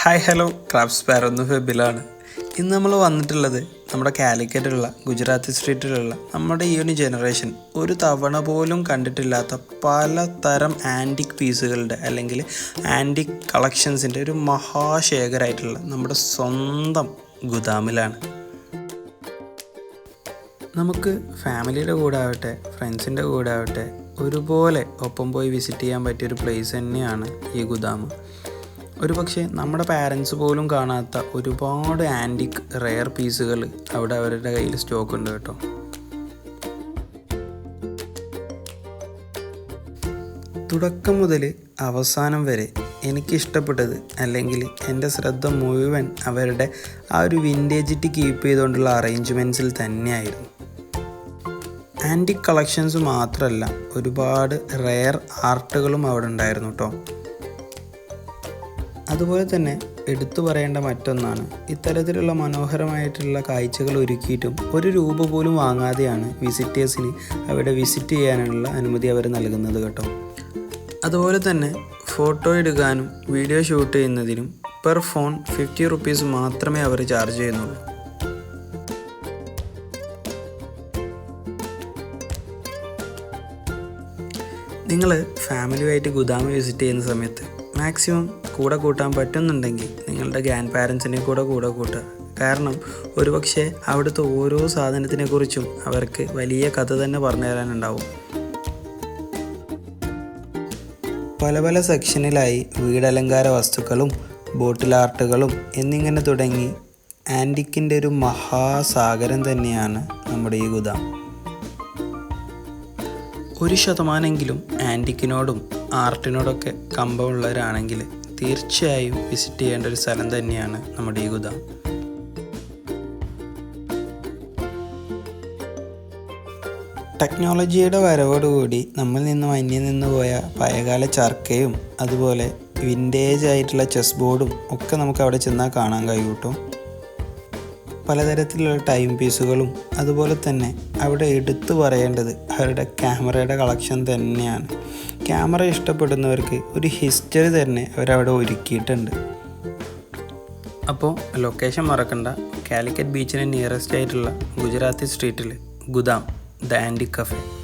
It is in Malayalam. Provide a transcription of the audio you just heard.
ഹായ് ഹലോ ക്രാഫ്റ്റ്സ് പാരൊന്ന് ഫെബിലാണ് ഇന്ന് നമ്മൾ വന്നിട്ടുള്ളത് നമ്മുടെ കാലിക്കറ്റിലുള്ള ഗുജറാത്ത് സ്ട്രീറ്റിലുള്ള നമ്മുടെ ഈ ഒരു ജനറേഷൻ ഒരു തവണ പോലും കണ്ടിട്ടില്ലാത്ത പലതരം ആന്റിക് പീസുകളുടെ അല്ലെങ്കിൽ ആന്റിക് കളക്ഷൻസിന്റെ ഒരു മഹാശേഖരമായിട്ടുള്ള നമ്മുടെ സ്വന്തം ഗുദാമിലാണ്. നമുക്ക് ഫാമിലിയുടെ കൂടെ ആവട്ടെ ഫ്രണ്ട്സിന്റെ കൂടെ ആവട്ടെ ഒരുപോലെ ഒപ്പം പോയി വിസിറ്റ് ചെയ്യാൻ പറ്റിയൊരു പ്ലേസ് തന്നെയാണ് ഈ ഗുദാം ഒരു പക്ഷേ നമ്മുടെ പാരൻസ് പോലും കാണാത്ത ഒരുപാട് ആന്റിക് റെയർ പീസുകൾ അവിടെ അവരുടെ കയ്യിൽ സ്റ്റോക്ക് ഉണ്ട് കേട്ടോ. തുടക്കം മുതൽ അവസാനം വരെ എനിക്കിഷ്ടപ്പെട്ടത് അല്ലെങ്കിൽ എന്റെ ശ്രദ്ധ മുഴുവൻ അവരുടെ ആ ഒരു വിന്റേജിറ്റി കീപ്പ് ചെയ്തുകൊണ്ടുള്ള അറേഞ്ച്മെന്റ്സിൽ തന്നെയായിരുന്നു. ആന്റിക് കളക്ഷൻസ് മാത്രമല്ല ഒരുപാട് റെയർ ആർട്ടുകളും അവിടെ ഉണ്ടായിരുന്നു കേട്ടോ. അതുപോലെ തന്നെ എടുത്തു പറയേണ്ട മറ്റൊന്നാണ്. ഇത്തരത്തിലുള്ള മനോഹരമായിട്ടുള്ള കാഴ്ചകൾ ഒരുക്കിയിട്ടും ഒരു രൂപ പോലും വാങ്ങാതെയാണ് വിസിറ്റേഴ്സിന് അവിടെ വിസിറ്റ് ചെയ്യാനുള്ള അനുമതി അവർ നൽകുന്നത് കേട്ടോ. അതുപോലെ തന്നെ ഫോട്ടോ എടുക്കാനും വീഡിയോ ഷൂട്ട് ചെയ്യുന്നതിനും പെർ ഫോൺ ഫിഫ്റ്റി റുപ്പീസ് മാത്രമേ അവർ ചാർജ് ചെയ്യുന്നുള്ളൂ. നിങ്ങൾ ഫാമിലിയുമായിട്ട് ഗുദാമ വിസിറ്റ് ചെയ്യുന്ന സമയത്ത് മാക്സിമം കൂടെ കൂട്ടാൻ പറ്റുന്നുണ്ടെങ്കിൽ നിങ്ങളുടെ ഗ്രാൻഡ് പാരൻസിനെ കൂടെ കൂടെ കൂട്ടുക. കാരണം ഒരുപക്ഷെ അവിടുത്തെ ഓരോ സാധനത്തിനെ കുറിച്ചും അവർക്ക് വലിയ കഥ തന്നെ പറഞ്ഞു തരാനുണ്ടാവും. പല പല സെക്ഷനിലായി വീടലങ്കാര വസ്തുക്കളും ബോട്ടിൽ ആർട്ടുകളും എന്നിങ്ങനെ തുടങ്ങി ആന്റിക്കിന്റെ ഒരു മഹാസാഗരം തന്നെയാണ് നമ്മുടെ ഈ ഗുദാം. ഒരു ശതമാനെങ്കിലും ആന്റിക്കിനോടും ആർട്ടിനോടൊക്കെ കമ്പമുള്ളവരാണെങ്കിൽ തീർച്ചയായും വിസിറ്റ് ചെയ്യേണ്ട ഒരു സ്ഥലം തന്നെയാണ് നമ്മുടെ ഈ ഗുദാം. ടെക്നോളജിയുടെ വരവോടുകൂടി നമ്മൾ നിന്നും അന്യം നിന്ന് പോയ പഴയകാല ചർക്കയും അതുപോലെ വിന്റേജ് ആയിട്ടുള്ള ചെസ് ബോർഡും ഒക്കെ നമുക്ക് അവിടെ ചെന്നാൽ കാണാൻ കഴിയും കേട്ടോ. പലതരത്തിലുള്ള ടൈം പീസുകളും അതുപോലെ തന്നെ അവിടെ എടുത്തു പറയേണ്ടത് അവരുടെ ക്യാമറയുടെ കളക്ഷൻ തന്നെയാണ്. ക്യാമറ ഇഷ്ടപ്പെടുന്നവർക്ക് ഒരു ഹിസ്റ്ററി തന്നെ അവരവിടെ ഒരുക്കിയിട്ടുണ്ട്. അപ്പോൾ ലൊക്കേഷൻ മറക്കണ്ട. കാലിക്കറ്റ് ബീച്ചിന് നിയറസ്റ്റ് ആയിട്ടുള്ള ഗുജറാത്തി സ്ട്രീറ്റിൽ ഗുദാം ദ ആന്റി കഫേ